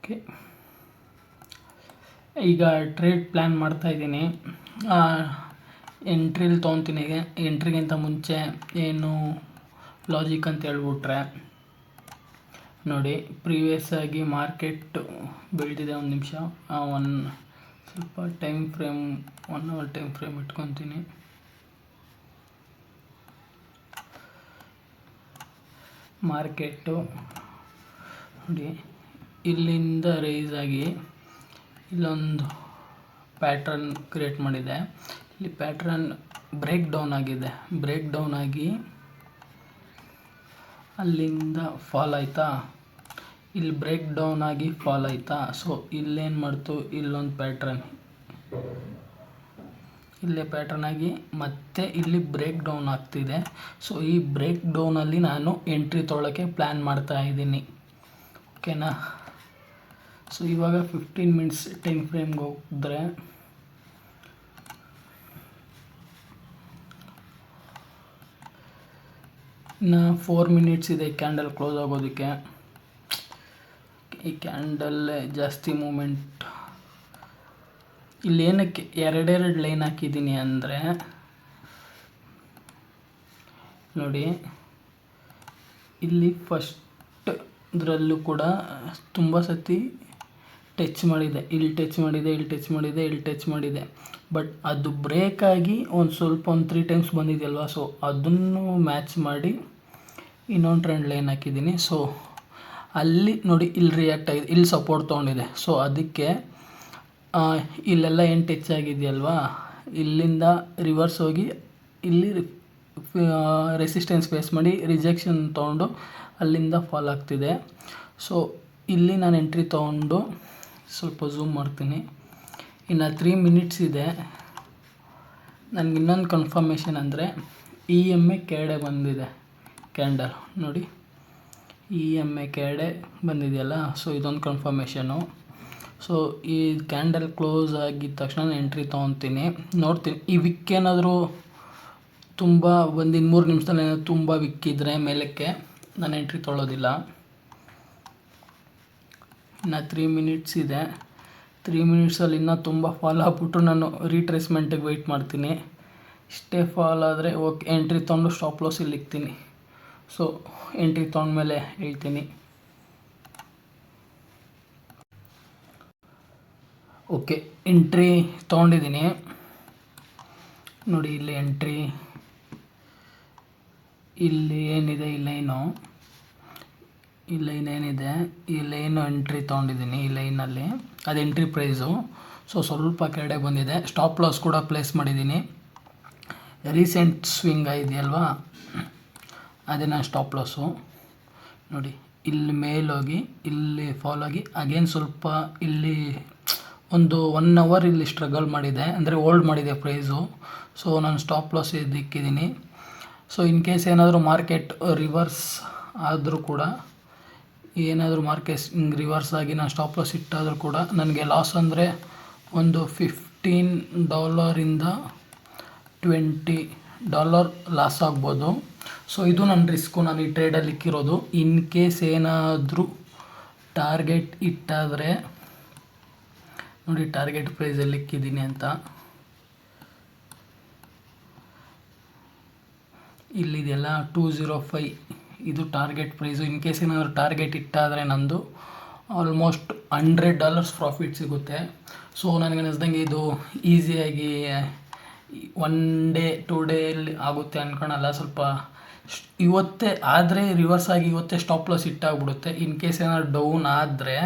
Okay. ಈಗ trade plan ಮಾಡ್ತಾ ಇದ್ದೀನಿ. ಎಂಟ್ರಿಲಿ ತೊಗೊತೀನಿ ಎಂಟ್ರಿಗಿಂತ ಮುಂಚೆ ಏನು ಲಾಜಿಕ್ ಅಂತ ಹೇಳ್ಬಿಟ್ರೆ, ನೋಡಿ ಪ್ರೀವಿಯಸ್ ಆಗಿ ಮಾರ್ಕೆಟ್ ಬೆಳೆದಿದೆ ಒಂದು ನಿಮಿಷ. ಒನ್ ಸ್ವಲ್ಪ time frame one hour time frame ಇಟ್ಕೊತೀನಿ. Market ನೋಡಿ ಇಲ್ಲಿಂದ ರೈಸ್ ಆಗಿ ಇಲ್ಲೊಂದು ಪ್ಯಾಟ್ರನ್ ಕ್ರಿಯೇಟ್ ಮಾಡಿದೆ. ಇಲ್ಲಿ ಪ್ಯಾಟ್ರನ್ ಬ್ರೇಕ್ ಡೌನ್ ಆಗಿದೆ. ಬ್ರೇಕ್ ಡೌನ್ ಆಗಿ ಅಲ್ಲಿಂದ ಫಾಲ್ ಆಯಿತಾ? ಇಲ್ಲಿ ಬ್ರೇಕ್ ಡೌನ್ ಆಗಿ ಫಾಲ್ ಆಯಿತಾ? ಸೊ ಇಲ್ಲೇನು ಮಾಡ್ತು? ಇಲ್ಲೊಂದು ಪ್ಯಾಟ್ರನ್ ಇಲ್ಲೇ ಪ್ಯಾಟ್ರನ್ ಆಗಿ ಮತ್ತೆ ಇಲ್ಲಿ ಬ್ರೇಕ್ ಡೌನ್ ಆಗ್ತಿದೆ. ಸೊ ಈ ಬ್ರೇಕ್ ಡೌನಲ್ಲಿ ನಾನು ಎಂಟ್ರಿ ತೊಗೊಳ್ಳೋಕ್ಕೆ ಪ್ಲ್ಯಾನ್ ಮಾಡ್ತಾ ಇದ್ದೀನಿ. ಓಕೆನಾ ಸೊ ಇವಾಗ ಫಿಫ್ಟೀನ್ ಮಿನಿಟ್ಸ್ ಟೈಮ್ ಫ್ರೇಮ್ಗೆ ಹೋಗಿದ್ರೆ ಇನ್ನು ಫೋರ್ ಮಿನಿಟ್ಸ್ ಇದೆ ಕ್ಯಾಂಡಲ್ ಕ್ಲೋಸ್ ಆಗೋದಕ್ಕೆ. ಈ ಕ್ಯಾಂಡಲ್ಲೇ ಜಾಸ್ತಿ ಮೂಮೆಂಟ್ ಇಲ್ಲಿ ಏನಕ್ಕೆ ಎರಡೆರಡು ಲೈನ್ ಹಾಕಿದ್ದೀನಿ ಅಂದರೆ ನೋಡಿ, ಇಲ್ಲಿ ಫಸ್ಟ್ ಇದರಲ್ಲೂ ಕೂಡ ತುಂಬ ಸತಿ ಟಚ್ ಮಾಡಿದೆ, ಇಲ್ಲಿ ಟಚ್ ಮಾಡಿದೆ, ಇಲ್ಲಿ ಟಚ್ ಮಾಡಿದೆ, ಇಲ್ಲಿ ಟಚ್ ಮಾಡಿದೆ. ಬಟ್ ಅದು ಬ್ರೇಕ್ ಆಗಿ ಒಂದು ಸ್ವಲ್ಪ ಒಂದು ತ್ರೀ ಟೈಮ್ಸ್ ಬಂದಿದೆಯಲ್ವ? ಸೊ ಅದನ್ನು ಮ್ಯಾಚ್ ಮಾಡಿ ಇನ್ನೊಂದು ಟ್ರೆಂಡ್ ಲೈನ್ ಹಾಕಿದ್ದೀನಿ. ಸೊ ಅಲ್ಲಿ ನೋಡಿ, ಇಲ್ಲಿ ರಿಯಾಕ್ಟ್ ಆಗಿದೆ, ಇಲ್ಲಿ ಸಪೋರ್ಟ್ ತೊಗೊಂಡಿದೆ. ಸೊ ಅದಕ್ಕೆ ಇಲ್ಲೆಲ್ಲ ಏನು ಟಚ್ ಆಗಿದೆಯಲ್ವಾ? ಇಲ್ಲಿಂದ ರಿವರ್ಸ್ ಹೋಗಿ ಇಲ್ಲಿ ರೆಸಿಸ್ಟೆನ್ಸ್ ಫೇಸ್ ಮಾಡಿ ರಿಜೆಕ್ಷನ್ ತೊಗೊಂಡು ಅಲ್ಲಿಂದ ಫಾಲ್ ಆಗ್ತಿದೆ. ಸೊ ಇಲ್ಲಿ ನಾನು ಎಂಟ್ರಿ ತೊಗೊಂಡು ಸ್ವಲ್ಪ ಝೂಮ್ ಮಾಡ್ತೀನಿ. ಇನ್ನು ತ್ರೀ ಮಿನಿಟ್ಸ್ ಇದೆ. ನನಗೆ ಇನ್ನೊಂದು ಕನ್ಫರ್ಮೇಷನ್ ಅಂದರೆ ಇ ಎಂ ಎ ಕೆಳಗಡೆ ಬಂದಿದೆ ಕ್ಯಾಂಡಲ್ ನೋಡಿ ಇ ಎಂ ಎ ಕೆಳಗಡೆ ಬಂದಿದೆಯಲ್ಲ ಸೊ ಇದೊಂದು ಕನ್ಫರ್ಮೇಷನು ಸೊ ಈ ಕ್ಯಾಂಡಲ್ ಕ್ಲೋಸ್ ಆಗಿದ ತಕ್ಷಣ ಎಂಟ್ರಿ ತೊಗೊತೀನಿ. ನೋಡ್ತೀನಿ, ಈ ವಿಕ್ ಏನಾದರೂ ತುಂಬ ಒಂದು ಮೂರು ನಿಮಿಷದಲ್ಲಿ ಏನಾದರೂ ತುಂಬ ವಿಕ್ಕಿದ್ರೆ ಮೇಲಕ್ಕೆ ನಾನು ಎಂಟ್ರಿ ತೊಗೊಳ್ಳೋದಿಲ್ಲ ಇನ್ನು ತ್ರೀ ಮಿನಿಟ್ಸ್ ಇದೆ. ತ್ರೀ ಮಿನಿಟ್ಸಲ್ಲಿ ಇನ್ನೂ ತುಂಬ ಫಾಲ್ ಆಗ್ಬಿಟ್ಟು ನಾನು ರೀಟ್ರೇಸ್ಮೆಂಟಿಗೆ ವೆಯ್ಟ್ ಮಾಡ್ತೀನಿ. ಇಷ್ಟೇ ಫಾಲ್ ಆದರೆ ಓಕೆ ಎಂಟ್ರಿ ತೊಗೊಂಡು ಸ್ಟಾಪ್ ಲಾಸ್ ಇಲ್ಲಿ ಇಕ್ತೀನಿ. ಸೊ ಎಂಟ್ರಿ ತೊಗೊಂಡ್ಮೇಲೆ ಹೇಳ್ತೀನಿ. ಓಕೆ ಎಂಟ್ರಿ ತೊಗೊಂಡಿದ್ದೀನಿ. ನೋಡಿ, ಇಲ್ಲಿ ಎಂಟ್ರಿ ಇಲ್ಲಿ ಏನಿದೆ ಈ ಲೈನು ಈ ಲೈನ್ ಏನಿದೆ, ಈ ಲೈನು ಎಂಟ್ರಿ ತೊಗೊಂಡಿದ್ದೀನಿ, ಈ ಲೈನಲ್ಲಿ ಅದು ಎಂಟ್ರಿ ಪ್ರೈಸು ಸೊ ಸ್ವಲ್ಪ ಕೆಳಗಡೆ ಬಂದಿದೆ. ಸ್ಟಾಪ್ ಲಾಸ್ ಕೂಡ ಪ್ಲೇಸ್ ಮಾಡಿದ್ದೀನಿ. ರೀಸೆಂಟ್ ಸ್ವಿಂಗ್ ಇದೆಯಲ್ವಾ ಅದೇ ನಾನು ಸ್ಟಾಪ್ ಲಾಸು ನೋಡಿ, ಇಲ್ಲಿ ಮೇಲೋಗಿ ಇಲ್ಲಿ ಫಾಲ್ ಆಗಿ ಅಗೇನ್ ಸ್ವಲ್ಪ ಇಲ್ಲಿ ಒಂದು ಒನ್ ಅವರ್ ಇಲ್ಲಿ ಸ್ಟ್ರಗಲ್ ಮಾಡಿದೆ. ಅಂದರೆ ಹೋಲ್ಡ್ ಮಾಡಿದೆ ಪ್ರೈಸು ಸೊ ನಾನು ಸ್ಟಾಪ್ ಲಾಸ್ ಇದ್ದಿಕ್ಕಿದ್ದೀನಿ ಸೊ ಇನ್ ಕೇಸ್ ಏನಾದರೂ ಮಾರ್ಕೆಟ್ ರಿವರ್ಸ್ ಆದರೂ ಕೂಡ ಏನಾದರೂ ಮಾರ್ಕೆಟ್ ಹಿಂಗೆ ರಿವರ್ಸ್ ಆಗಿ ನಾನು ಸ್ಟಾಪ್ ಲಾಸ್ ಇಟ್ಟಾದರೂ ಕೂಡ ನನಗೆ ಲಾಸ್ ಅಂದರೆ ಒಂದು ಫಿಫ್ಟೀನ್ ಡಾಲರಿಂದ ಟ್ವೆಂಟಿ ಡಾಲರ್ ಲಾಸ್ ಆಗ್ಬೋದು. ಸೊ ಇದು ನನ್ನ ರಿಸ್ಕು ನಾನು ಈ ಟ್ರೇಡಲ್ಲಿ ಇಕ್ಕಿರೋದು. ಇನ್ ಕೇಸ್ ಏನಾದರೂ ಟಾರ್ಗೆಟ್ ಇಟ್ಟಾದರೆ, ನೋಡಿ ಟಾರ್ಗೆಟ್ ಪ್ರೈಸಲ್ಲಿ ಇಕ್ಕಿದ್ದೀನಿ ಅಂತ. ಇಲ್ಲಿದೆಲ್ಲ ಟೂ ಝೀರೋ ಫೈ ಇದು ಟಾರ್ಗೆಟ್ ಪ್ರೈಸು ಇನ್ ಕೇಸ್ ಏನಾದರೂ ಟಾರ್ಗೆಟ್ ಇಟ್ಟಾದರೆ ನಂದು ಆಲ್ಮೋಸ್ಟ್ ಹಂಡ್ರೆಡ್ ಡಾಲರ್ಸ್ ಪ್ರಾಫಿಟ್ ಸಿಗುತ್ತೆ. ಸೊ ನನಗೆ ಅನಿಸ್ದಂಗೆ ಇದು ಈಸಿಯಾಗಿ ಒನ್ ಡೇ ಟೂ ಡೇಯಲ್ಲಿ ಆಗುತ್ತೆ ಅಂದ್ಕೊಳಲ್ಲ ಸ್ವಲ್ಪ ಇವತ್ತೇ ಆದರೆ ರಿವರ್ಸ್ ಆಗಿ ಇವತ್ತೇ ಸ್ಟಾಪ್ ಲಾಸ್ ಇಟ್ಟಾಗ್ಬಿಡುತ್ತೆ ಇನ್ ಕೇಸ್ ಏನಾದ್ರು ಡೌನ್ ಆದರೆ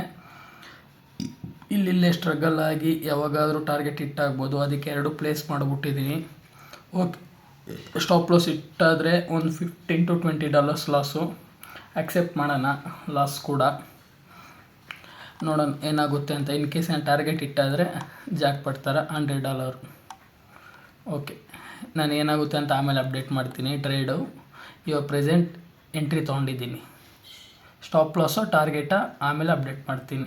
ಇಲ್ಲಿಲ್ಲೇ ಸ್ಟ್ರಗಲ್ ಆಗಿ ಯಾವಾಗಾದರೂ ಟಾರ್ಗೆಟ್ ಇಟ್ಟಾಗ್ಬೋದು ಅದಕ್ಕೆ ಎರಡು ಪ್ಲೇಸ್ ಮಾಡಿಬಿಟ್ಟಿದ್ದೀನಿ ಓಕೆ ಸ್ಟಾಪ್ ಲಾಸ್ ಇಟ್ಟಾದರೆ ಒಂದು fifteen to twenty dollars loss accept ಮಾಡೋಣ ಲಾಸ್ ಕೂಡ. ನೋಡೋಣ ಏನಾಗುತ್ತೆ ಅಂತ. ಇನ್ ಕೇಸ್ ನಾನು ಟಾರ್ಗೆಟ್ ಇಟ್ಟಾದರೆ ಜಾಕ್ ಪಡ್ತಾರೆ ಹಂಡ್ರೆಡ್ ಡಾಲರ್ ಓಕೆ ನಾನು ಏನಾಗುತ್ತೆ ಅಂತ ಆಮೇಲೆ ಅಪ್ಡೇಟ್ ಮಾಡ್ತೀನಿ. ಟ್ರೇಡು ಇವಾಗ ಪ್ರೆಸೆಂಟ್ ಎಂಟ್ರಿ ತೊಗೊಂಡಿದ್ದೀನಿ. ಸ್ಟಾಪ್ ಲಾಸು ಟಾರ್ಗೆಟ ಆಮೇಲೆ ಅಪ್ಡೇಟ್ ಮಾಡ್ತೀನಿ.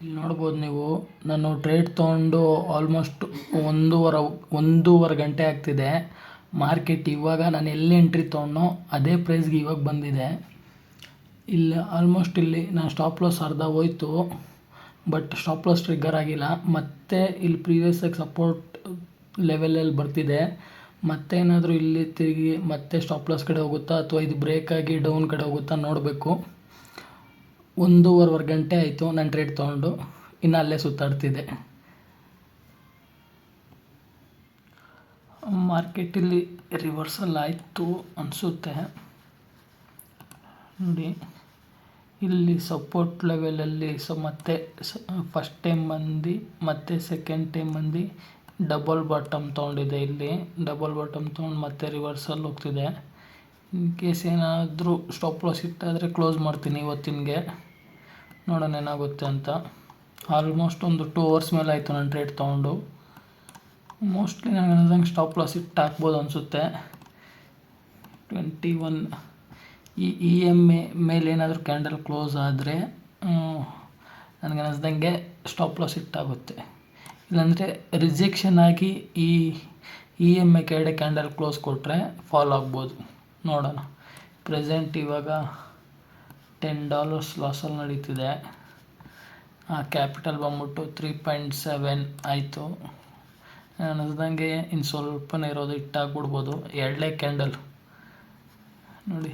ಇಲ್ಲಿ ನೋಡ್ಬೋದು ನೀವು, ನಾನು ಟ್ರೇಡ್ ತೊಗೊಂಡು ಆಲ್ಮೋಸ್ಟ್ ಒಂದೂವರೆ ಒಂದೂವರೆ ಗಂಟೆ ಆಗ್ತಿದೆ. ಮಾರ್ಕೆಟ್ ಇವಾಗ ನಾನು ಎಲ್ಲಿ ಎಂಟ್ರಿ ತೊಗೊಂಡೋ ಅದೇ ಪ್ರೈಸ್ಗೆ ಇವಾಗ ಬಂದಿದೆ. ಇಲ್ಲಿ ಆಲ್ಮೋಸ್ಟ್ ಇಲ್ಲಿ ನಾನು ಸ್ಟಾಪ್ ಲಾಸ್ ಅರ್ಧ ಹೋಯ್ತು ಬಟ್ ಸ್ಟಾಪ್ ಲಾಸ್ ಟ್ರಿಗ್ಗರ್ ಆಗಿಲ್ಲ. ಮತ್ತೆ ಇಲ್ಲಿ ಪ್ರೀವಿಯಸ್ ಆಗಿ ಸಪೋರ್ಟ್ ಲೆವೆಲಲ್ಲಿ ಬರ್ತಿದೆ. ಮತ್ತೇನಾದರೂ ಇಲ್ಲಿ ತಿರುಗಿ ಮತ್ತೆ ಸ್ಟಾಪ್ ಲಾಸ್ ಕಡೆ ಹೋಗುತ್ತಾ ಅಥವಾ ಇದು ಬ್ರೇಕ್ ಆಗಿ ಡೌನ್ ಕಡೆ ಹೋಗುತ್ತಾ ನೋಡಬೇಕು. ಒಂದೂವರೆ ಗಂಟೆ ಆಯಿತು, ನಾನು ಟ್ರೇಡ್ ತೊಗೊಂಡು, ಇನ್ನು ಅಲ್ಲೇ ಸುತ್ತಾಡ್ತಿದ್ದೆ. ಮಾರ್ಕೆಟಲ್ಲಿ ರಿವರ್ಸಲ್ ಆಯಿತು ಅನಿಸುತ್ತೆ. ನೋಡಿ, ಇಲ್ಲಿ ಸಪೋರ್ಟ್ ಲೆವೆಲಲ್ಲಿ ಸೊ ಮತ್ತೆ ಫಸ್ಟ್ ಟೈಮ್ ಬಂದು, ಮತ್ತೆ ಸೆಕೆಂಡ್ ಟೈಮ್ ಬಂದು ಡಬಲ್ ಬಾಟಮ್ ತೊಗೊಂಡಿದೆ ಇಲ್ಲಿ. ಡಬಲ್ ಬಾಟಮ್ ತೊಗೊಂಡು ಮತ್ತೆ ರಿವರ್ಸಲ್ ಹೋಗ್ತಿದೆ. ಇನ್ ಕೇಸ್ ಏನಾದರೂ ಸ್ಟಾಪ್ ಲಾಸ್ ಇಟ್ಟಾದರೆ ಕ್ಲೋಸ್ ಮಾಡ್ತೀನಿ ಇವತ್ತಿನಗೆ. ನೋಡೋಣ ಏನಾಗುತ್ತೆ ಅಂತ. ಆಲ್ಮೋಸ್ಟ್ ಒಂದು ಟೂ ಅವರ್ಸ್ ಮೇಲೆ ಆಯಿತು ನಾನು ಟ್ರೇಡ್ ತೊಗೊಂಡು. ಮೋಸ್ಟ್ಲಿ ನನಗೆ ಅನ್ನೋದಂಗೆ ಸ್ಟಾಪ್ ಲಾಸ್ ಇಟ್ಟು ಹಾಕ್ಬೋದು ಅನಿಸುತ್ತೆ. ಟ್ವೆಂಟಿ ಒನ್ ಈ ಇ ಎಂ ಎ ಮೇಲೆ ಏನಾದರೂ ಕ್ಯಾಂಡಲ್ ಕ್ಲೋಸ್ ಆದರೆ ನನಗೆ ಅನ್ನಿಸ್ದಂಗೆ ಸ್ಟಾಪ್ ಲಾಸ್ ಇಟ್ಟಾಗುತ್ತೆ. ಇಲ್ಲಾಂದರೆ ರಿಜೆಕ್ಷನ್ ಆಗಿ ಈ ಇ ಎಂ ಎ ಕೆಳಗಡೆ ಕ್ಯಾಂಡಲ್ ಕ್ಲೋಸ್ ಕೊಟ್ಟರೆ ಫಾಲೋ ಆಗ್ಬೋದು. ನೋಡೋಣ. ಪ್ರೆಸೆಂಟ್ ಇವಾಗ ಟೆನ್ ಡಾಲರ್ಸ್ ಲಾಸಲ್ಲಿ ನಡೀತಿದೆ. ಆ ಕ್ಯಾಪಿಟಲ್ ಬಂದ್ಬಿಟ್ಟು ತ್ರೀ ಪಾಯಿಂಟ್ ಸೆವೆನ್ ಆಯಿತು. ಅನ್ನಿಸ್ದಂಗೆ ಇನ್ನು ಸ್ವಲ್ಪನೇ ಇರೋದು ಇಟ್ಟಾಗ್ಬಿಡ್ಬೋದು ಎರಡನೇ ಕ್ಯಾಂಡಲ್ ನೋಡಿ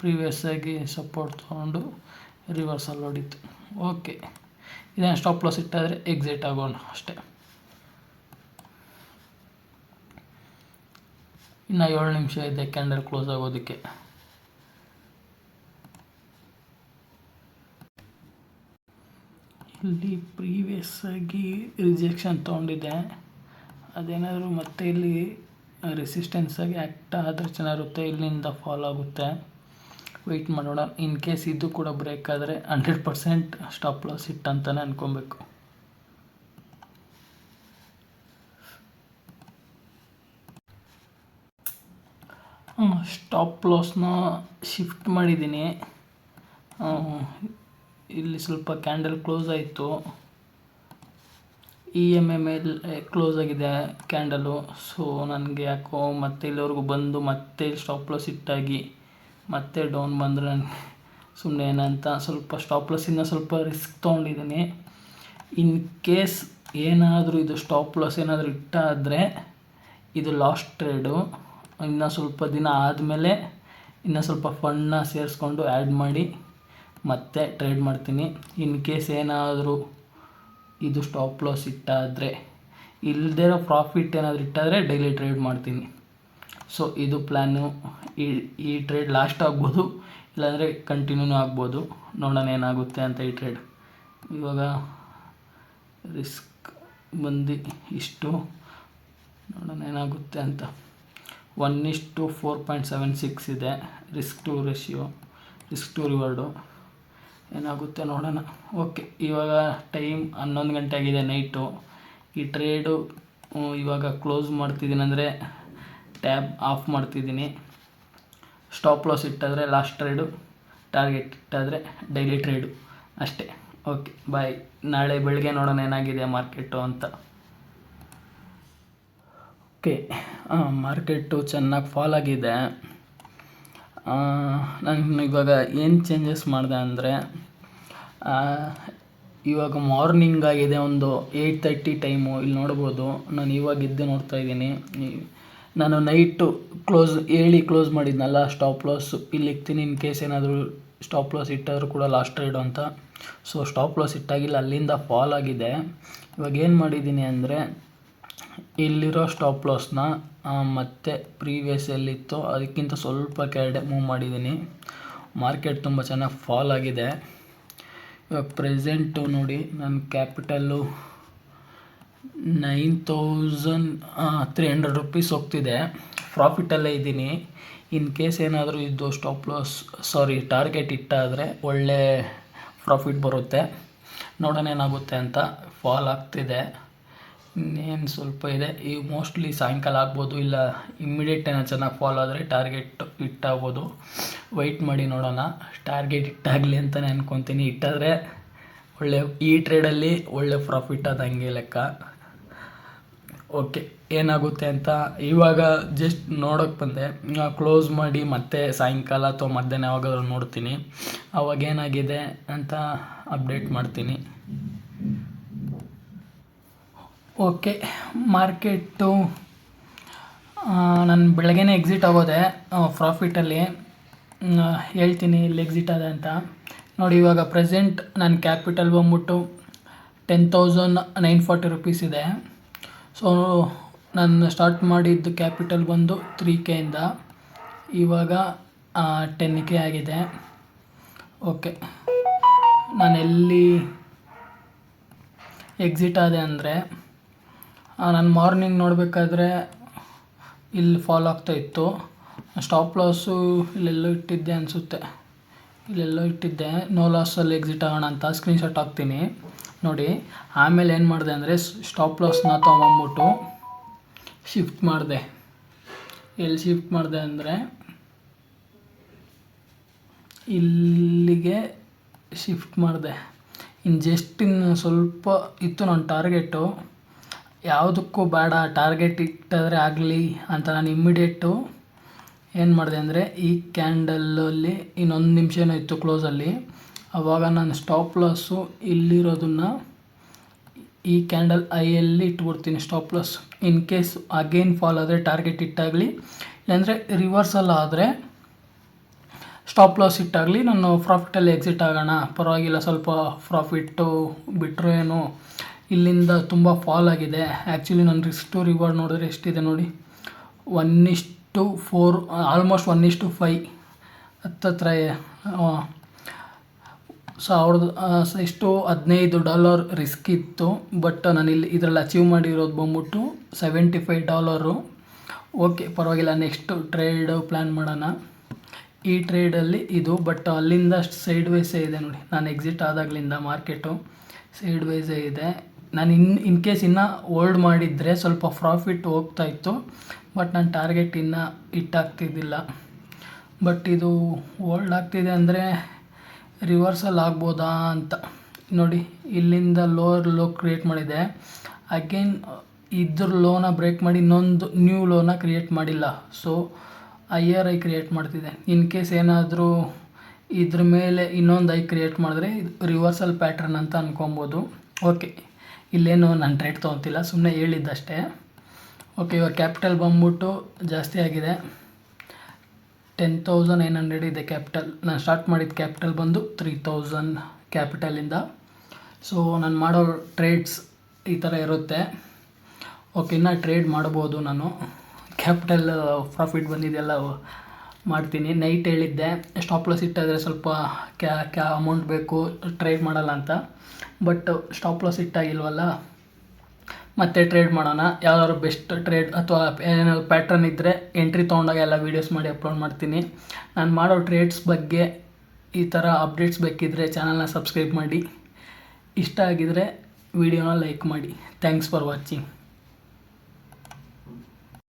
ಪ್ರೀವಿಯಸ್ ಆಗಿ ಸಪೋರ್ಟ್ ತೊಗೊಂಡು ರಿವರ್ಸಲ್ ಹೊಡಿತು. ಓಕೆ ಇದೇನು ಸ್ಟಾಪ್ ಲಾಸ್ ಇಟ್ಟಾದರೆ ಎಕ್ಸಿಟ್ ಆಗೋಣ ಅಷ್ಟೇ. ಇನ್ನು ಏಳು ನಿಮಿಷ ಇದೆ ಕ್ಯಾಂಡಲ್ ಕ್ಲೋಸ್ ಆಗೋದಕ್ಕೆ. ಇಲ್ಲಿ ಪ್ರೀವಿಯಸ್ಸಾಗಿ ರಿಜೆಕ್ಷನ್ ತೊಗೊಂಡಿದ್ದೆ. ಅದೇನಾದರೂ ಮತ್ತೆ ಇಲ್ಲಿ ರೆಸಿಸ್ಟೆನ್ಸಾಗಿ ಆ್ಯಕ್ಟ್ ಆದರೆ ಚೆನ್ನಾಗಿರುತ್ತೆ, ಇಲ್ಲಿಂದ ಫಾಲೋ ಆಗುತ್ತೆ. ವೆಯ್ಟ್ ಮಾಡೋಣ. ಇನ್ ಕೇಸ್ ಇದು ಕೂಡ ಬ್ರೇಕ್ ಆದರೆ ಹಂಡ್ರೆಡ್ ಪರ್ಸೆಂಟ್ ಸ್ಟಾಪ್ ಲಾಸ್ ಇಟ್ಟು ಅಂತಲೇ ಸ್ಟಾಪ್ ಲಾಸ್ನ ಶಿಫ್ಟ್ ಮಾಡಿದ್ದೀನಿ. ಇಲ್ಲಿ ಸ್ವಲ್ಪ ಕ್ಯಾಂಡಲ್ ಕ್ಲೋಸ್ ಆಯಿತು. ಇ ಎಂ ಎ ಮೇಲೆ ಕ್ಲೋಸ್ ಆಗಿದೆ ಕ್ಯಾಂಡಲು ಸೊ ನನಗೆ ಯಾಕೋ ಮತ್ತೆ ಇಲ್ಲಿವರೆಗೂ ಬಂದು ಮತ್ತೆ ಸ್ಟಾಪ್ ಲಾಸ್ ಇಟ್ಟಾಗಿ ಮತ್ತೆ ಡೌನ್ ಬಂದರೆ ಸುಮ್ಮನೆ ಏನಂತ ಸ್ವಲ್ಪ ಸ್ಟಾಪ್ ಲಾಸ್ ಇನ್ನೂ ಸ್ವಲ್ಪ ರಿಸ್ಕ್ ತೊಗೊಂಡಿದ್ದೀನಿ. ಇನ್ ಕೇಸ್ ಏನಾದರೂ ಇದು ಸ್ಟಾಪ್ ಲಾಸ್ ಏನಾದರೂ ಇಟ್ಟಾದರೆ ಇದು ಲಾಸ್ಟ್ ಟ್ರೇಡು ಇನ್ನು ಸ್ವಲ್ಪ ದಿನ ಆದಮೇಲೆ ಇನ್ನೂ ಸ್ವಲ್ಪ ಫಂಡನ್ನ ಸೇರಿಸ್ಕೊಂಡು ಆ್ಯಡ್ ಮಾಡಿ ಮತ್ತೆ ಟ್ರೇಡ್ ಮಾಡ್ತೀನಿ. ಇನ್ ಕೇಸ್ ಏನಾದರೂ ಇದು ಸ್ಟಾಪ್ ಲಾಸ್ ಇಟ್ಟಾದರೆ ಇಲ್ಲದೇ ಇರೋ ಪ್ರಾಫಿಟ್ ಏನಾದರೂ ಇಟ್ಟಾದರೆ ಡೈಲಿ ಟ್ರೇಡ್ ಮಾಡ್ತೀನಿ. ಸೊ ಇದು ಪ್ಲ್ಯಾನು ಈ ಈ ಟ್ರೇಡ್ ಲಾಸ್ಟ್ ಆಗ್ಬೋದು, ಇಲ್ಲಾಂದರೆ ಕಂಟಿನ್ಯೂನು ಆಗ್ಬೋದು. ನೋಡೋಣ ಏನಾಗುತ್ತೆ ಅಂತ ಈ ಟ್ರೇಡ್ ಇವಾಗ ರಿಸ್ಕ್ ಬಂದು ಇಷ್ಟು. ನೋಡೋಣ ಏನಾಗುತ್ತೆ ಅಂತ. ಒನ್ ಇಷ್ಟು ಫೋರ್ ಪಾಯಿಂಟ್ ಸೆವೆನ್ ಸಿಕ್ಸ್ ಇದೆ. Risk to ratio risk to reward ಏನಾಗುತ್ತೆ ನೋಡೋಣ. ಓಕೆ ಇವಾಗ ಟೈಮ್ ಹನ್ನೊಂದು ಗಂಟೆ ಆಗಿದೆ ನೈಟು ಈ ಟ್ರೇಡು ಇವಾಗ ಕ್ಲೋಸ್ ಮಾಡ್ತಿದ್ದೀನಿ ಅಂದರೆ ಟ್ಯಾಬ್ ಆಫ್ ಮಾಡ್ತಿದ್ದೀನಿ. ಸ್ಟಾಪ್ ಲಾಸ್ ಇಟ್ಟಾದರೆ ಲಾಸ್ಟ್ ಟ್ರೇಡು ಟಾರ್ಗೆಟ್ ಇಟ್ಟಾದರೆ ಡೈಲಿ ಟ್ರೇಡು ಅಷ್ಟೇ. ಓಕೆ ಬಾಯ್ ನಾಳೆ ಬೆಳಗ್ಗೆ ನೋಡೋಣ ಏನಾಗಿದೆ ಮಾರ್ಕೆಟು ಅಂತ. ಓಕೆ ಮಾರ್ಕೆಟು ಚೆನ್ನಾಗಿ ಫಾಲ್ ಆಗಿದೆ. ನಾನು ಇವಾಗ ಏನು ಚೇಂಜಸ್ ಮಾಡಿದೆ ಅಂದರೆ ಇವಾಗ ಮಾರ್ನಿಂಗ್ ಆಗಿದೆ ಒಂದು ಏಯ್ಟ್ ತರ್ಟಿ ಟೈಮು ಇಲ್ಲಿ ನೋಡ್ಬೋದು. ನಾನು ಇವಾಗ ಎದ್ದು ನೋಡ್ತಾ ಇದ್ದೀನಿ. ನಾನು ನೈಟು ಕ್ಲೋಸ್ ಹೇಳಿ ಕ್ಲೋಸ್ ಮಾಡಿದ್ನಲ್ಲ ಸ್ಟಾಪ್ ಲಾಸ್ ಇಲ್ಲಿ ಇಕ್ತೀನಿ ಇನ್ ಕೇಸ್ ಏನಾದರೂ ಸ್ಟಾಪ್ ಲಾಸ್ ಇಟ್ಟಾದರೂ ಕೂಡ ಲಾಸ್ಟ್ ಟ್ರೇಡು ಅಂತ. ಸೊ ಸ್ಟಾಪ್ ಲಾಸ್ ಇಟ್ಟಾಗಿಲ್ಲ, ಅಲ್ಲಿಂದ ಫಾಲ್ ಆಗಿದೆ. ಇವಾಗ ಏನು ಮಾಡಿದ್ದೀನಿ ಅಂದರೆ ಇಲ್ಲಿರೋ ಸ್ಟಾಪ್ ಲಾಸ್ನ ಮತ್ತೆ ಪ್ರೀವಿಯಸ್ ಎಲ್ಲಿತ್ತು ಅದಕ್ಕಿಂತ ಸ್ವಲ್ಪ ಕೆಳಗಡೆ ಮೂವ್ ಮಾಡಿದ್ದೀನಿ. ಮಾರ್ಕೆಟ್ ತುಂಬ ಚೆನ್ನಾಗಿ ಫಾಲ್ ಆಗಿದೆ. ಇವಾಗ ಪ್ರೆಸೆಂಟು ನೋಡಿ ನನ್ನ capital nine thousand three hundred rupees ಹೋಗ್ತಿದೆ. ಪ್ರಾಫಿಟಲ್ಲೇ ಇದ್ದೀನಿ. ಇನ್ ಕೇಸ್ ಏನಾದರೂ ಇದು ಸ್ಟಾಪ್ ಲಾಸ್ ಸಾರಿ ಟಾರ್ಗೆಟ್ ಇಟ್ಟಾದರೆ ಒಳ್ಳೆ ಪ್ರಾಫಿಟ್ ಬರುತ್ತೆ. ನೋಡೋಣ ಏನಾಗುತ್ತೆ ಅಂತ ಫಾಲ್ ಆಗ್ತಿದೆ. ಇನ್ನೇನು ಸ್ವಲ್ಪ ಇದೆ. ಈ ಮೋಸ್ಟ್ಲಿ ಸಾಯಂಕಾಲ ಆಗ್ಬೋದು, ಇಲ್ಲ ಇಮ್ಮಿಡಿಯೇಟ್ ಏನೋ ಚೆನ್ನಾಗಿ ಫಾಲೋ ಆದರೆ ಟಾರ್ಗೆಟ್ ಇಟ್ಟಾಗ್ಬೋದು ವೆಯ್ಟ್ ಮಾಡಿ ನೋಡೋಣ. ಟಾರ್ಗೆಟ್ ಇಟ್ಟಾಗಲಿ ಅಂತಲೇ ಅಂದ್ಕೊತೀನಿ ಇಟ್ಟಾದರೆ ಒಳ್ಳೆ, ಈ ಟ್ರೇಡಲ್ಲಿ ಒಳ್ಳೆ ಪ್ರಾಫಿಟ್ ಆದಂಗೆ ಲೆಕ್ಕ. ಓಕೆ ಏನಾಗುತ್ತೆ ಅಂತ ಇವಾಗ ಜಸ್ಟ್ ನೋಡೋಕ್ಕೆ ಬಂದೆ. ಕ್ಲೋಸ್ ಮಾಡಿ ಮತ್ತೆ ಸಾಯಂಕಾಲ ಅಥವಾ ಮಧ್ಯಾಹ್ನ ಯಾವಾಗಾದ್ರೂ ನೋಡ್ತೀನಿ. ಅವಾಗ ಏನಾಗಿದೆ ಅಂತ ಅಪ್ಡೇಟ್ ಮಾಡ್ತೀನಿ. ಓಕೆ ಮಾರ್ಕೆಟು ನಾನು ಬೆಳಗ್ಗೆನೇ ಎಕ್ಸಿಟ್ ಆಗೋದೆ ಪ್ರಾಫಿಟಲ್ಲಿ ಹೇಳ್ತೀನಿ ಇಲ್ಲಿ ಎಕ್ಸಿಟ್ ಆದೆ ಅಂತ. ನೋಡಿ, ಇವಾಗ ಪ್ರೆಸೆಂಟ್ ನನ್ನ ಕ್ಯಾಪಿಟಲ್ ಬಂದ್ಬಿಟ್ಟು ten thousand nine forty rupees ಇದೆ. ಸೊ ನಾನು ಸ್ಟಾರ್ಟ್ ಮಾಡಿದ್ದು ಕ್ಯಾಪಿಟಲ್ ಬಂದು ತ್ರೀ ಇಂದ. ಇವಾಗ ಟೆನ್ ಕೆ ಆಗಿದೆ. ಓಕೆ. ನಾನು ಎಲ್ಲಿ ಎಕ್ಸಿಟ್ ಆದೆ ಅಂದರೆ ನಾನು ಮಾರ್ನಿಂಗ್ ನೋಡಬೇಕಾದ್ರೆ ಇಲ್ಲಿ ಫಾಲೋ ಆಗ್ತಾ ಇತ್ತು. ಸ್ಟಾಪ್ ಲಾಸು ಇಲ್ಲೆಲ್ಲೋ ಇಟ್ಟಿದ್ದೆ ಅನಿಸುತ್ತೆ. ಇಲ್ಲೆಲ್ಲೋ ಇಟ್ಟಿದ್ದೆ. ನೋ ಲಾಸಲ್ಲಿ ಎಕ್ಸಿಟ್ ಆಗೋಣ ಅಂತ ಸ್ಕ್ರೀನ್ಶಾಟ್ ಹಾಕ್ತೀನಿ. ನೋಡಿ, ಆಮೇಲೆ ಏನು ಮಾಡಿದೆ ಅಂದರೆ ಸ್ಟಾಪ್ ಲಾಸ್ನ ತೊಗೊಂಬಿಟ್ಟು ಶಿಫ್ಟ್ ಮಾಡಿದೆ. ಎಲ್ಲಿ ಶಿಫ್ಟ್ ಮಾಡಿದೆ ಅಂದರೆ ಇಲ್ಲಿಗೆ ಶಿಫ್ಟ್ ಮಾಡಿದೆ. ಇನ್ನು ಜಸ್ಟ್ ಇನ್ನು ಸ್ವಲ್ಪ ಇತ್ತು ನನ್ನ ಟಾರ್ಗೆಟು ಯಾವುದಕ್ಕೂ ಬೇಡ, ಟಾರ್ಗೆಟ್ ಇಟ್ಟಾದರೆ ಆಗಲಿ ಅಂತ ನಾನು ಇಮ್ಮಿಡಿಯೇಟು ಏನು ಮಾಡಿದೆ ಅಂದರೆ ಈ ಕ್ಯಾಂಡಲಲ್ಲಿ ಇನ್ನೊಂದು ನಿಮಿಷ ಏನೋ ಇತ್ತು ಕ್ಲೋಸಲ್ಲಿ ಆವಾಗ ನಾನು ಸ್ಟಾಪ್ ಲಾಸು ಇಲ್ಲಿರೋದನ್ನು ಈ ಕ್ಯಾಂಡಲ್ ಐಯಲ್ಲಿ ಇಟ್ಬಿಡ್ತೀನಿ stop loss in case again fall ಆದರೆ ಟಾರ್ಗೆಟ್ ಇಟ್ಟಾಗಲಿ, ಇಲ್ಲಾಂದರೆ ರಿವರ್ಸಲ್ ಆದರೆ ಸ್ಟಾಪ್ ಲಾಸ್ ಇಟ್ಟಾಗಲಿ ನಾನು ಪ್ರಾಫಿಟಲ್ಲಿ ಎಕ್ಸಿಟ್ ಆಗೋಣ. ಪರವಾಗಿಲ್ಲ, ಸ್ವಲ್ಪ ಪ್ರಾಫಿಟ್ಟು ಬಿಟ್ಟರು ಏನು? ಇಲ್ಲಿಂದ ತುಂಬ ಫಾಲ್ ಆಗಿದೆ. ಆ್ಯಕ್ಚುಲಿ ನನ್ನ ರಿಸ್ಕ್ ಟು ರಿವಾರ್ಡ್ ನೋಡಿದ್ರೆ ಎಷ್ಟಿದೆ ನೋಡಿ? ಒನ್ ಇಷ್ಟು ಫೋರ್ ಆಲ್ಮೋಸ್ಟ್ ಒನ್ ಇಷ್ಟು ಫೈ ಹತ್ತತ್ರ ಸಾವಿರದ ಎಷ್ಟು ಹದಿನೈದು ಡಾಲರ್ ರಿಸ್ಕ್ ಇತ್ತು. ಬಟ್ ನಾನು ಇಲ್ಲಿ ಇದರಲ್ಲಿ ಅಚೀವ್ ಮಾಡಿರೋದು ಬಂದ್ಬಿಟ್ಟು ಸೆವೆಂಟಿ ಫೈವ್ ಡಾಲರು ಓಕೆ ಪರವಾಗಿಲ್ಲ ನೆಕ್ಸ್ಟು ಟ್ರೇಡ್ ಪ್ಲ್ಯಾನ್ ಮಾಡೋಣ. ಈ ಟ್ರೇಡಲ್ಲಿ ಇದು ಬಟ್ ಅಲ್ಲಿಂದ ಸೈಡ್ ವೈಸೇ ಇದೆ ನೋಡಿ. ನಾನು ಎಕ್ಸಿಟ್ ಆದಾಗಲಿಂದ ಮಾರ್ಕೆಟು ಸೈಡ್ ವೈಸೇ ಇದೆ. ನಾನು ಇನ್ ಇನ್ ಕೇಸ್ ಇನ್ನೂ ಹೋಲ್ಡ್ ಮಾಡಿದರೆ ಸ್ವಲ್ಪ ಪ್ರಾಫಿಟ್ ಹೋಗ್ತಾ ಇತ್ತು ಬಟ್ ನಾನು ಟಾರ್ಗೆಟ್ ಇನ್ನೂ ಇಟ್ಟಾಗ್ತಿದ್ದಿಲ್ಲ ಬಟ್ ಇದು ಓಲ್ಡ್ ಆಗ್ತಿದೆ ಅಂದರೆ ರಿವರ್ಸಲ್ ಆಗ್ಬೋದಾ ಅಂತ. ನೋಡಿ, ಇಲ್ಲಿಂದ ಲೋವರ್ ಲೋ ಕ್ರಿಯೇಟ್ ಮಾಡಿದೆ. ಅಗೇನ್ ಇದ್ರ ಲೋನ ಬ್ರೇಕ್ ಮಾಡಿ ಇನ್ನೊಂದು ನ್ಯೂ ಲೋನ ಕ್ರಿಯೇಟ್ ಮಾಡಿಲ್ಲ. ಸೊ ಐಯರ್ ಐ ಕ್ರಿಯೇಟ್ ಮಾಡ್ತಿದೆ. ಇನ್ ಕೇಸ್ ಏನಾದರೂ ಇದ್ರ ಮೇಲೆ ಇನ್ನೊಂದು ಐ ಕ್ರಿಯೇಟ್ ಮಾಡಿದ್ರೆ ರಿವರ್ಸಲ್ ಪ್ಯಾಟ್ರನ್ ಅಂತ ಅಂದ್ಕೊಬೋದು ಓಕೆ ಇಲ್ಲೇನು ನಾನು ಟ್ರೇಡ್ ತೊಗೊತಿಲ್ಲ ಸುಮ್ಮನೆ ಹೇಳಿದ್ದಷ್ಟೇ. ಓಕೆ ಇವಾಗ ಕ್ಯಾಪಿಟಲ್ ಬಂದ್ಬಿಟ್ಟು ಜಾಸ್ತಿ ಆಗಿದೆ. ಟೆನ್ ತೌಸಂಡ್ ನೈನ್ ಹಂಡ್ರೆಡ್ ಇದೆ ಕ್ಯಾಪಿಟಲ್ ನಾನು ಸ್ಟಾರ್ಟ್ ಮಾಡಿದ ಕ್ಯಾಪಿಟಲ್ ಬಂದು ತ್ರೀ ತೌಸಂಡ್ ಕ್ಯಾಪಿಟಲಿಂದ ಸೊ ನಾನು ಮಾಡೋ ಟ್ರೇಡ್ಸ್ ಈ ಥರ ಇರುತ್ತೆ. ಓಕೆ ಇನ್ನೂ ಟ್ರೇಡ್ ಮಾಡ್ಬೋದು ನಾನು. ಕ್ಯಾಪಿಟಲ್ ಪ್ರಾಫಿಟ್ ಬಂದಿದೆಲ್ಲ ಮಾಡ್ತೀನಿ. ನೈಟ್ ಹೇಳಿದ್ದೆ. ಸ್ಟಾಪ್ ಲಾಸ್ ಇಟ್ಟಾದರೆ ಸ್ವಲ್ಪ ಕ್ಯಾ ಕ್ಯಾ ಅಮೌಂಟ್ ಬೇಕು ಟ್ರೇಡ್ ಮಾಡಲ್ಲ ಅಂತ. ಬಟ್ ಸ್ಟಾಪ್ ಲಾಸ್ ಇಟ್ಟಾಗಿಲ್ವಲ್ಲ? ಮತ್ತೆ ಟ್ರೇಡ್ ಮಾಡೋಣ. ಯಾವ್ದಾದ್ರು ಬೆಸ್ಟ್ ಟ್ರೇಡ್ ಅಥವಾ ಏನಾದ್ರು ಪ್ಯಾಟ್ರನ್ ಇದ್ದರೆ ಎಂಟ್ರಿ ತೊಗೊಂಡಾಗ ಎಲ್ಲ ವೀಡಿಯೋಸ್ ಮಾಡಿ ಅಪ್ಲೋಡ್ ಮಾಡ್ತೀನಿ. ನಾನು ಮಾಡೋ ಟ್ರೇಡ್ಸ್ ಬಗ್ಗೆ ಈ ಥರ ಅಪ್ಡೇಟ್ಸ್ ಬೇಕಿದ್ದರೆ ಚಾನಲ್ನ ಸಬ್ಸ್ಕ್ರೈಬ್ ಮಾಡಿ. ಇಷ್ಟ ಆಗಿದರೆ ವೀಡಿಯೋನ ಲೈಕ್ ಮಾಡಿ. Thanks for watching